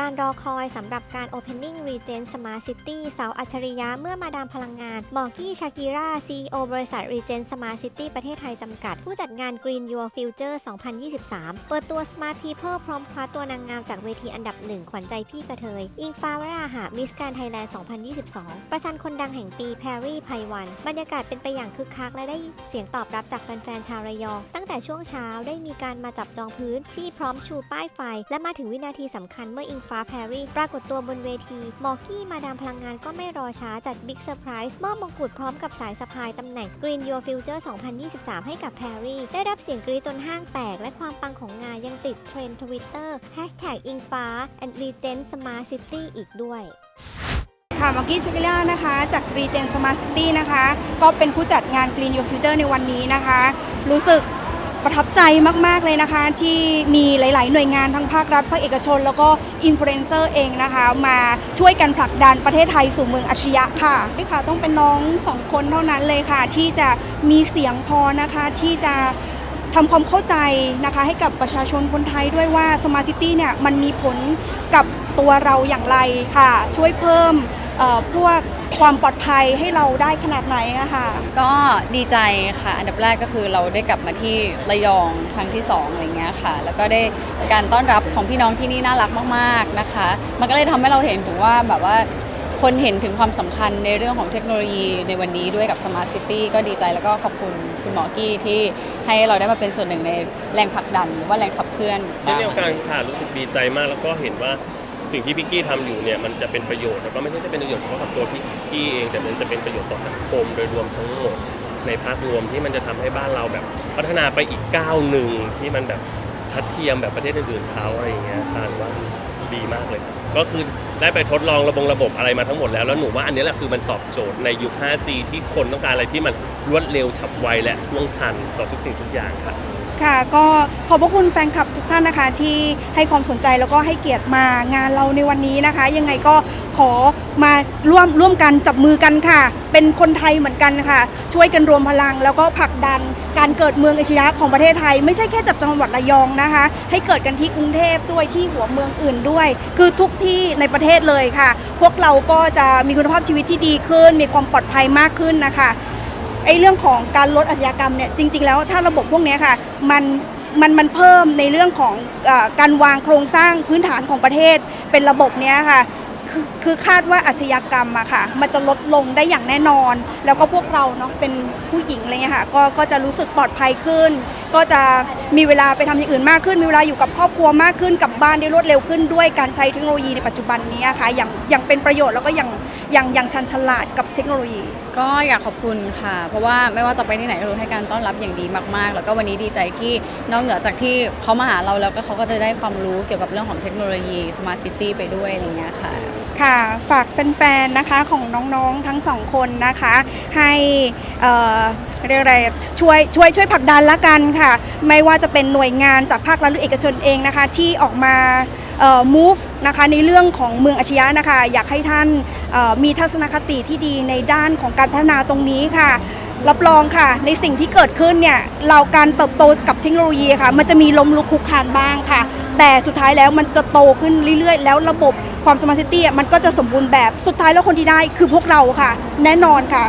การรอคอยสำหรับการ Opening Regen Smart City เสาอัจฉริยะเมื่อมาดามพลังงานหมอกี้ชากิรา CEO บริษัท Regen Smart City ประเทศไทยจำกัด ผู้จัดงาน Green Your Future 2023 เปิดตัว Smart People พร้อมคว้าตัวนางงามจากเวทีอันดับหนึ่งขวัญใจพี่กระเทย อิงฟ้าวราหะมิสแกรนไทยแลนด์ 2022 ประชันคนดังแห่งปีแพรรี่ไพวัน บรรยากาศเป็นไปอย่างคึกคักและได้เสียงตอบรับจากแฟนๆชาวระยอง ตั้งแต่ช่วงเช้าได้มีการมาจับจองพื้นที่พร้อมชูป้ายไฟ และมาถึงวินาทีสำคัญเมื่ออิงฟ้าแพรรี่ปรากฏตัวบนเวทีมอกกี้มาดามพลังงานก็ไม่รอช้าจัดบิ๊กเซอร์ไพรส์มอบมงกุฎพร้อมกับสายสะพายตำแหน่ง Green Your Future 2023 ให้กับแพรรี่ ได้รับเสียงกรี๊ดจนห้างแตก และความปังของงานยังติดเทรนด์ทวิตเตอร์ Hashtag อิงฟ้า and Regent Smart City อีกด้วยค่ะมากกี้ชิกิล่านะคะ จาก Regen Smart City นะคะ ก็เป็นผู้จัดงาน Green Your Future ในวันนี้นะคะ รู้สึก ประทับใจมาก ๆ เลยนะคะ ที่มีหลาย ๆ หน่วยงานทั้งภาครัฐภาคเอกชน แล้วก็อินฟลูเอนเซอร์เองนะคะ มาช่วยกันผลักดันประเทศไทยสู่เมืองอัจฉริยะค่ะนี่ค่ะ ต้องเป็นน้องสองคนเท่านั้นเลยค่ะ ที่จะมีเสียงพอนะคะที่จะทำความเข้าใจนะคะให้กับประชาชนคนไทยด้วยว่า Smart City เนี่ยมันมีผลกับตัวเราอย่างไรค่ะ ช่วยเพิ่ม เอ่อพวกความปลอดภัยให้เราได้ขนาดไหนนะคะก็ดีใจค่ะ อันดับแรกก็คือเราได้กลับมาที่ระยองครั้งที่2อะไรเงี้ยค่ะ แล้วก็ได้การต้อนรับของพี่น้องที่นี่น่ารักมากๆนะคะ มันก็เลยทำให้เราเห็นถึงว่าแบบว่าคนเห็นถึงความสำคัญในเรื่องของเทคโนโลยีในวันนี้ด้วยกับ Smart City ก็ดีใจแล้วก็ขอบคุณคุณหมอกี้ที่ให้เราได้มาเป็นส่วนหนึ่งในแรงผลักดันหรือว่าแรงขับเคลื่อน เช่นเดียวกันค่ะรู้สึกดีใจมากแล้วก็เห็นว่า สิ่งที่พิกกี้ทำอยู่เนี่ยมันจะเป็นประโยชน์แล้วก็ไม่ใช่แค่เป็นประโยชน์เฉพาะกับตัวพิกกี้เอง แต่มันจะเป็นประโยชน์ต่อสังคมโดยรวมทั้งหมดในภาพรวมที่มันจะทำให้บ้านเราแบบ พัฒนาไปอีกก้าวหนึ่งที่มันแบบทัดเทียมแบบประเทศอื่นๆเขาอะไรอย่างเงี้ยคาดว่าดีมากเลย ก็คือได้ไปทดลองระบบระบบอะไรมาทั้งหมดแล้ว แล้วหนูว่าอันนี้แหละคือมันตอบโจทย์ในยุค 5G ที่คนต้องการอะไรที่มันรวดเร็วฉับไวและท่วงทันต่อทุกสิ่งทุกอย่างค่ะค่ะก็ขอบพระคุณแฟนคลับทุกท่านนะคะ ที่ให้ความสนใจแล้วก็ให้เกียรติมางานเราในวันนี้นะคะ ยังไงก็ขอมาร่วมร่วมกันจับมือกันค่ะ เป็นคนไทยเหมือนกันค่ะ ช่วยกันรวมพลัง แล้วก็ผลักดันการเกิดเมืองอาชญะของประเทศไทย ไม่ใช่แค่จับจังหวัดระยองนะคะ ให้เกิดกันที่กรุงเทพด้วยที่หัวเมืองอื่นด้วย คือทุกที่ในประเทศเลยค่ะ พวกเราก็จะมีคุณภาพชีวิตที่ดีขึ้น มีความปลอดภัยมากขึ้นนะคะ ไอ้เรื่องของการลดอาชญากรรมเนี่ยจริง ๆ แล้วถ้าระบบพวกนี้ค่ะมันมันมันเพิ่มในเรื่องของอการวางโครงสร้างพื้นฐานของประเทศเป็นระบบเนี้ยค่ะคือคือคาดว่าอาชญากรรมอะค่ะ มันจะลดลงได้อย่างแน่นอน แล้วก็พวกเราเนาะเป็นผู้หญิงอะไรเงี้ยค่ะก็ก็จะรู้สึกปลอดภัยขึ้น ก็จะมีเวลาไปทำอย่างอื่นมากขึ้น มีเวลาอยู่กับครอบครัวมากขึ้นกลับบ้านได้รวดเร็วขึ้นด้วยการใช้เทคโนโลยีในปัจจุบันนี้ค่ะอย่างอย่างเป็นประโยชน์แล้วก็อย่างอย่างอย่างชันฉลาดกับเทคโนโลยี ก็อยากขอบคุณค่ะ เพราะว่าไม่ว่าจะไปที่ไหนก็รู้ให้การต้อนรับอย่างดีมากๆ แล้วก็วันนี้ดีใจที่นอกเหนือจากที่เขามาหาเราแล้วก็เขาก็จะได้ความรู้เกี่ยวกับเรื่องของเทคโนโลยี Smart City ไปด้วยอะไรเงี้ยค่ะ ค่ะฝากแฟนๆนะคะของน้องๆทั้งสองคนนะคะ ให้เอ่อเรียกอะไรช่วยช่วยช่วยผลักดันละกันค่ะ ไม่ว่าจะเป็นหน่วยงานจากภาครัฐหรือเอกชนเองนะคะ ที่ออกมา move นะคะในเรื่องของเมืองอาชญะนะคะ อยากให้ท่านมีทัศนคติที่ดีในด้านของการพัฒนาตรงนี้ค่ะ รับรองค่ะ ในสิ่งที่เกิดขึ้นเนี่ยเราการเติบโตกับเทคโนโลยีค่ะ มันจะมีล้มลุกคลุกคลานบ้างค่ะ แต่สุดท้ายแล้วมันจะโตขึ้นเรื่อยๆ แล้วระบบความสมาร์ทซิตี้มันก็จะสมบูรณ์แบบสุดท้ายแล้วคนที่ได้คือพวกเราค่ะ แน่นอนค่ะ